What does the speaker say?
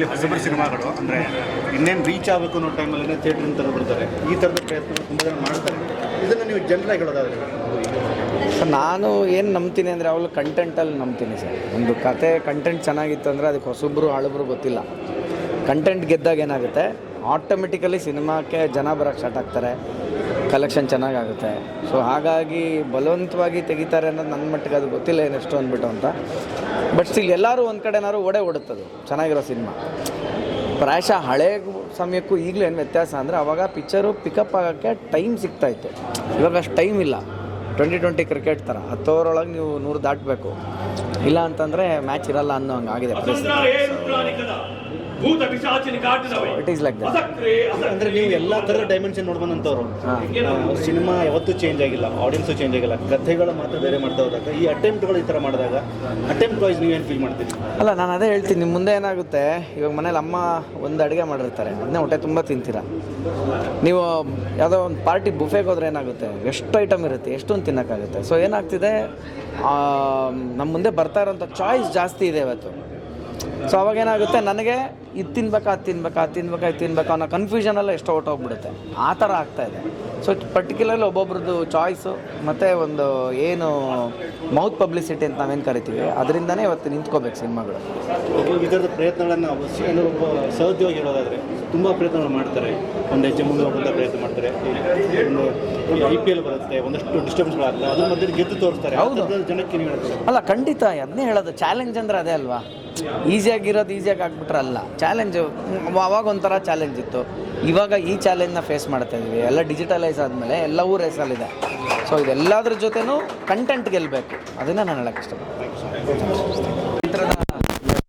ಹೊಸಬರ ಸಿನಿಮಾಗಳು, ಅಂದರೆ ಇನ್ನೇನು ರೀಚ್ ಆಗಬೇಕು ಅನ್ನೋ ಟೈಮಲ್ಲಿ ಥಿಯೇಟರ್ ಥರ ಬಿಡ್ತಾರೆ. ಈ ಥರದ ಪ್ರಯತ್ನ ತುಂಬ ಜನ ಮಾಡ್ತಾರೆ. ಇದನ್ನು ನೀವು ಜನರಾಗಿ ಹೇಳೋದಾದ್ರೆ ಸರ್, ನಾನು ಏನು ನಂಬ್ತೀನಿ ಅಂದರೆ ಅವಳು ಕಂಟೆಂಟಲ್ಲಿ ನಂಬ್ತೀನಿ ಸರ್. ಒಂದು ಕತೆ ಕಂಟೆಂಟ್ ಚೆನ್ನಾಗಿತ್ತು ಅಂದರೆ ಅದಕ್ಕೆ ಹೊಸಬ್ರು ಹಳಬ್ರು ಗೊತ್ತಿಲ್ಲ. ಕಂಟೆಂಟ್ ಗೆದ್ದಾಗ ಏನಾಗುತ್ತೆ? ಆಟೋಮೆಟಿಕಲಿ ಸಿನಿಮಾಕ್ಕೆ ಜನ ಬರೋಕ್ಕೆ ಸ್ಟಾರ್ಟ್ ಆಗ್ತಾರೆ. ಕಲೆಕ್ಷನ್ ಚೆನ್ನಾಗಾಗುತ್ತೆ. ಸೊ ಹಾಗಾಗಿ ಬಲವಂತವಾಗಿ ತೆಗಿತಾರೆ ಅನ್ನೋದು ನನ್ನ ಮಟ್ಟಿಗೆ ಅದು ಗೊತ್ತಿಲ್ಲ ಏನೆಷ್ಟು ಅಂದ್ಬಿಟ್ಟು ಅಂತ. ಬಟ್ ಸ್ಟಿಲ್ ಎಲ್ಲರೂ ಒಂದು ಕಡೆನಾದ್ರು ಒಡೆ ಓಡುತ್ತದು. ಚೆನ್ನಾಗಿರೋ ಸಿನಿಮಾ. ಪ್ರಾಯಶಃ ಹಳೆ ಸಮಯಕ್ಕೂ ಈಗಲೂ ಏನು ವ್ಯತ್ಯಾಸ ಅಂದರೆ ಅವಾಗ ಪಿಕ್ಚರು ಪಿಕಪ್ ಆಗೋಕ್ಕೆ ಟೈಮ್ ಸಿಗ್ತಾಯಿತ್ತು ಇವಾಗ ಅಷ್ಟು ಟೈಮ್ ಇಲ್ಲ. ಟ್ವೆಂಟಿ ಟ್ವೆಂಟಿ ಕ್ರಿಕೆಟ್ ಥರ ಹತ್ತು ಓವರೊಳಗೆ ನೀವು ನೂರು ದಾಟಬೇಕು. ಇಲ್ಲ ಅಂತಂದರೆ ಮ್ಯಾಚ್ ಇರಲ್ಲ ಅನ್ನೋ ಹಂಗೆ ಆಗಿದೆ ಭೂತ ಪಿಶಾಚಿನಿ ಕಾಟಿನವೇ ಇಟ್ ಈಸ್ ಲೈಕ್ ದಟ್ ಅಸಕ್ರೆ ಅಂದರೆ ನೀವು ಎಲ್ಲ ಥರದ ಡೈಮೆನ್ಷನ್ ನೋಡ್ಬಂದಂಥವ್ರು. ಸಿನಿಮಾ ಯಾವತ್ತೂ ಚೇಂಜ್ ಆಗಿಲ್ಲ ಆಡಿಯನ್ಸು ಚೇಂಜ್ ಆಗಿಲ್ಲ. ಕಥೆಗಳು ಮಾತ್ರ ಬೇರೆ ಮಾಡ್ತಾ ಹೋದಾಗ ಈ ಅಟೆಂಪ್ಟ್ಗಳು ಈ ಥರ ಮಾಡಿದಾಗ ಅಟೆಂಪ್ಟ್ ವೈಸ್ ಏನು ಫೀಲ್ ಮಾಡ್ತೀರಿ? ಅಲ್ಲ ನಾನು ಅದೇ ಹೇಳ್ತೀನಿ ನಿಮ್ಮ ಮುಂದೆ ಏನಾಗುತ್ತೆ ಇವಾಗ ಮನೇಲಿ ಅಮ್ಮ ಒಂದು ಅಡುಗೆ ಮಾಡಿರ್ತಾರೆ ಅದನ್ನೇ ಹೊಟ್ಟೆ ತುಂಬ ತಿಂತೀರಾ? ನೀವು ಯಾವುದೋ ಒಂದು ಪಾರ್ಟಿ ಬುಫೆಗೆ ಹೋದ್ರೆ ಏನಾಗುತ್ತೆ ಎಷ್ಟು ಐಟಮ್ ಇರುತ್ತೆ ಎಷ್ಟೊಂದು ತಿನ್ನೋಕ್ಕಾಗುತ್ತೆ? ಸೊ ಏನಾಗ್ತಿದೆ ಆ, ನಮ್ಮ ಮುಂದೆ ಬರ್ತಾ ಇರೋಂಥ ಚಾಯ್ಸ್ ಜಾಸ್ತಿ ಇದೆ ಇವತ್ತು. ಸೊ ಅವಾಗ ಏನಾಗುತ್ತೆ? ನನಗೆ ಇದು ತಿನ್ಬೇಕಾ ಅದು ತಿನ್ಬೇಕಾ ಅದು ತಿನ್ಬೇಕಾ ಇದು ತಿನ್ಬೇಕಾ ಅನ್ನೋ ಕನ್ಫ್ಯೂಷನೆಲ್ಲ ಔಟ್ ಹೊಟ್ಟೋಗ್ಬಿಡುತ್ತೆ ಆ ಥರ ಆಗ್ತಾ ಇದೆ. ಸೊ ಪರ್ಟಿಕ್ಯುಲರ್ಲಿ ಒಬ್ಬೊಬ್ರದ್ದು ಚಾಯ್ಸು ಮತ್ತು ಒಂದು ಏನು ಮೌತ್ ಪಬ್ಲಿಸಿಟಿ ಅಂತ ನಾವೇನು ಕರಿತೀವಿ ಅದರಿಂದನೇ ಇವತ್ತು ನಿಂತ್ಕೋಬೇಕು ಸಿನಿಮಾಗಳು. ಒಬ್ಬ ಈ ಪ್ರಯತ್ನಗಳನ್ನು ಒಬ್ಬ ಸಹೋದ್ಯೋಗಿ ಹೇಳೋದಾದರೆ ತುಂಬ ಪ್ರಯತ್ನಗಳು ಮಾಡ್ತಾರೆ. ಒಂದು ಹೆಜ್ಜೆ ಮುಂದೆ ಹೋಗುವಂಥ ಪ್ರಯತ್ನ ಮಾಡ್ತಾರೆ. ಐ ಪಿ ಎಲ್ ಬರುತ್ತೆ ಒಂದಷ್ಟು ಡಿಸ್ಟರ್ಬೆನ್ಸ್ಗಳಾಗ್ತದೆ ಅದ್ರ ಮಧ್ಯೆ ಗೆದ್ದು ತೋರಿಸ್ತಾರೆ. ಹೌದು. ಜನಕ್ಕೆ ಅಲ್ಲ ಖಂಡಿತ ಅದನ್ನೇ ಹೇಳೋದು. ಚಾಲೆಂಜ್ ಅಂದರೆ ಅದೇ ಅಲ್ವಾ? ಈಸಿಯಾಗಿರೋದು ಈಸಿಯಾಗಿ ಆಗ್ಬಿಟ್ರಲ್ಲ. ಚಾಲೆಂಜು ಅವಾಗ ಒಂಥರ ಚಾಲೆಂಜ್ ಇತ್ತು. ಇವಾಗ ಈ ಚಾಲೆಂಜ್ನ ಫೇಸ್ ಮಾಡ್ತಾ ಇದ್ದೀವಿ ಎಲ್ಲ ಡಿಜಿಟಲೈಸ್ ಆದಮೇಲೆ ಎಲ್ಲವೂ ರೇಸಲ್ಲಿದೆ ಸೊ ಇದೆಲ್ಲದ್ರ ಜೊತೆನೂ ಕಂಟೆಂಟ್ ಗೆಲ್ಲಬೇಕು ಅದನ್ನೇ ನಾನು ಹೇಳಕ್ಕೆ ಇಷ್ಟಪಡ್ತೀನಿ.